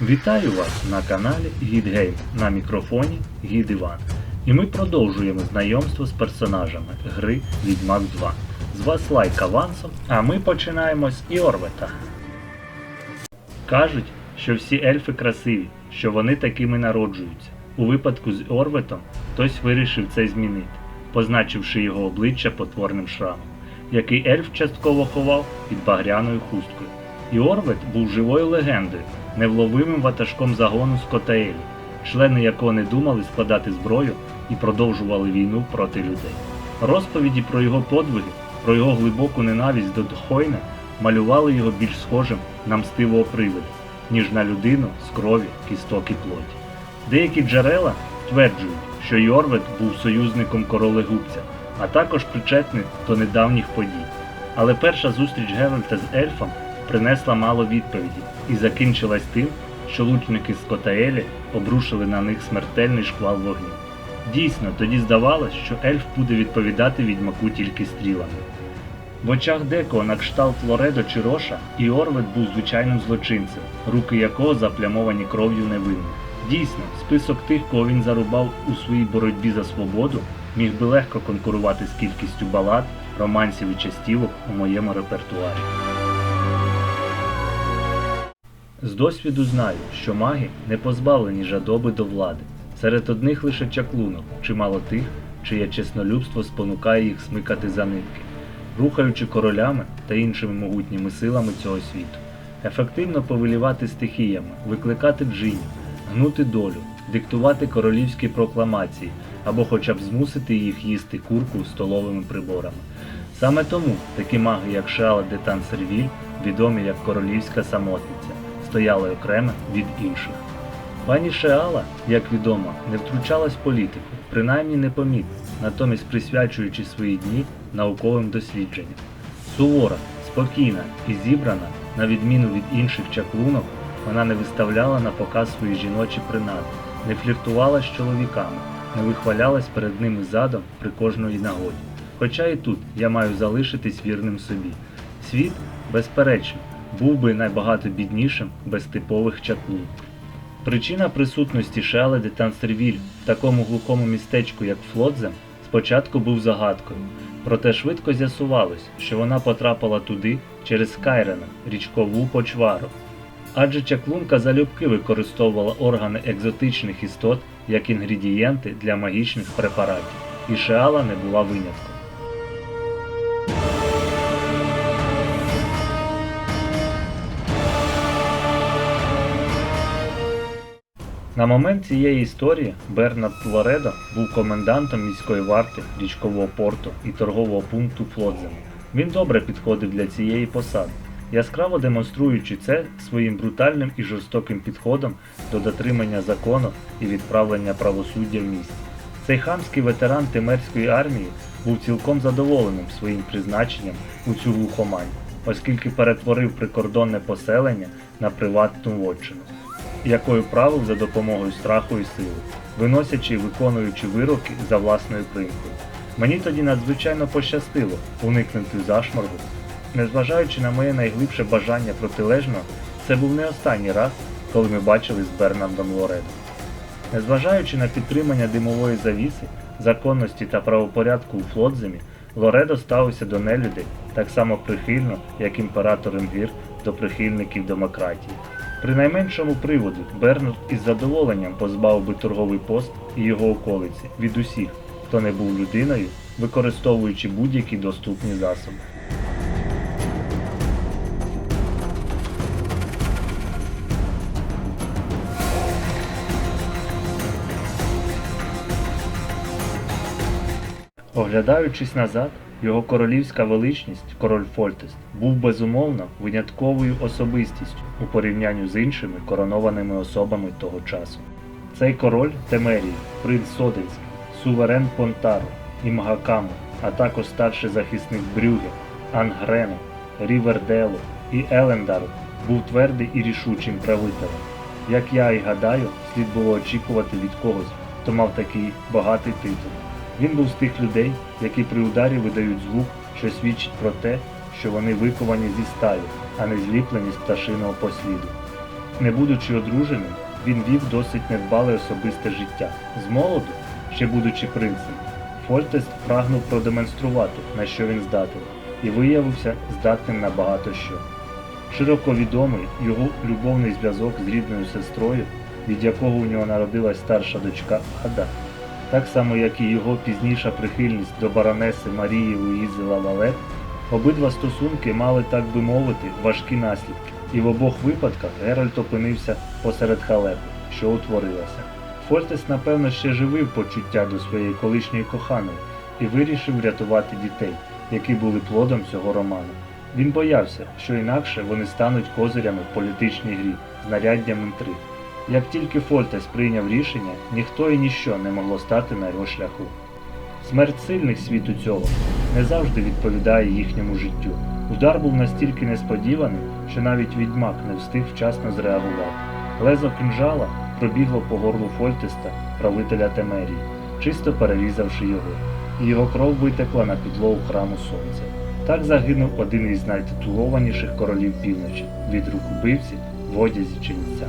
Вітаю вас на каналі Гід Гейм на мікрофоні Гід Іван. І ми продовжуємо знайомство з персонажами гри Відьмак 2. З вас лайк авансом, а ми починаємо з Іорвета. Кажуть, що всі ельфи красиві, що вони такими народжуються. У випадку з Орветом хтось вирішив це змінити, позначивши його обличчя потворним шрамом, який ельф частково ховав під багряною хусткою. І Орвет був живою легендою, невловимим ватажком загону Скотаелі, члени якого не думали складати зброю і продовжували війну проти людей. Розповіді про його подвиги, про його глибоку ненависть до Дхойна малювали його більш схожим на мстивого привида, ніж на людину з крові, кісток і плоті. Деякі джерела стверджують, що Йорвет був союзником королегубця, а також причетний до недавніх подій. Але перша зустріч Геральта з ельфом принесла мало відповіді і закінчилась тим, що лучники з Котаелі обрушили на них смертельний шквал вогню. Дійсно, тоді здавалось, що ельф буде відповідати відьмаку тільки стрілами. В очах декого на кшталт Лоредо чи Роша і Орвет був звичайним злочинцем, руки якого заплямовані кров'ю невинних. Дійсно, список тих, кого він зарубав у своїй боротьбі за свободу, міг би легко конкурувати з кількістю балад, романсів і частівок у моєму репертуарі. З досвіду знаю, що маги не позбавлені жадоби до влади. Серед одних лише чаклунок, чимало тих, чиє чеснолюбство спонукає їх смикати за нитки, рухаючи королями та іншими могутніми силами цього світу. Ефективно повелівати стихіями, викликати джинів, гнути долю, диктувати королівські прокламації або хоча б змусити їх їсти курку столовими приборами. Саме тому такі маги, як Шеала де Тансервіль, відомі як королівська самотниця, стояли окремо від інших. Пані Шеала, як відомо, не втручалась в політику, принаймні непомітно, натомість присвячуючи свої дні науковим дослідженням. Сувора, спокійна і зібрана, на відміну від інших чаклунок, вона не виставляла на показ свої жіночі принади, не фліртувала з чоловіками, не вихвалялась перед ними задом при кожної нагоді. Хоча і тут я маю залишитись вірним собі. Світ, безперечно, був би набагато біднішим без типових чаклун. Причина присутності Шеле де Тансервіль в такому глухому містечку, як Флотзем, спочатку був загадкою, проте швидко з'ясувалось, що вона потрапила туди через Кайрена, річкову почвару. Адже чаклунка залюбки використовувала органи екзотичних істот як інгредієнти для магічних препаратів, і Шеала не була винятком. На момент цієї історії Бернард Лоредо був комендантом міської варти річкового порту і торгового пункту Флотзем. Він добре підходив для цієї посади, яскраво демонструючи це своїм брутальним і жорстоким підходом до дотримання закону і відправлення правосуддя в місті. Цей хамський ветеран Тимерської армії був цілком задоволеним своїм призначенням у цю глухомань, оскільки перетворив прикордонне поселення на приватну вотчину якою правив за допомогою страху і сили, виносячи і виконуючи вироки за власною примкою. Мені тоді надзвичайно пощастило уникнути зашморгу. Незважаючи на моє найглибше бажання протилежного, це був не останній раз, коли ми бачили з Бернардом Лоредом. Незважаючи на підтримання димової завіси, законності та правопорядку у Флотземі, Лоредо ставився до нелюдей так само прихильно, як імператор Інгір до прихильників демократії. При найменшому приводу Бернард із задоволенням позбавив би торговий пост і його околиці від усіх, хто не був людиною, використовуючи будь-які доступні засоби. Оглядаючись назад, його королівська величність, король Фольтест, був безумовно винятковою особистістю у порівнянні з іншими коронованими особами того часу. Цей король Темерії, принц Соденський, суверен Понтару, Імгакаму, а також старший захисник Брюге, Ангрену, Ріверделу і Елендару був твердий і рішучим правителем. Як я і гадаю, слід було очікувати від когось, хто мав такий багатий титул. Він був з тих людей, які при ударі видають звук, що свідчить про те, що вони виковані зі сталі, а не зліплені з пташиного посліду. Не будучи одруженим, він вів досить недбале особисте життя. З молоду, ще будучи принцем, Фольтес прагнув продемонструвати, на що він здатен, і виявився здатним на багато що. Широко відомий його любовний зв'язок з рідною сестрою, від якого у нього народилась старша дочка Ада, так само як і його пізніша прихильність до баронеси Марії Луїзи Лавалет, обидва стосунки мали, так би мовити, важкі наслідки, і в обох випадках Геральт опинився посеред халепи, що утворилася. Фольтес, напевно, ще живив почуття до своєї колишньої коханої і вирішив врятувати дітей, які були плодом цього роману. Він боявся, що інакше вони стануть козирями в політичній грі, знаряддям інтриг. Як тільки Фольтес прийняв рішення, ніхто і ніщо не могло стати на його шляху. Смерть сильних світу цього не завжди відповідає їхньому життю. Удар був настільки несподіваним, що навіть відьмак не встиг вчасно зреагувати. Лезо кинжала пробігло по горлу Фольтеста, правителя Темерії, чисто перерізавши його, і його кров витекла на підлогу храму сонця. Так загинув один із найтитулованіших королів півночі від рук убивці в одязі ченця.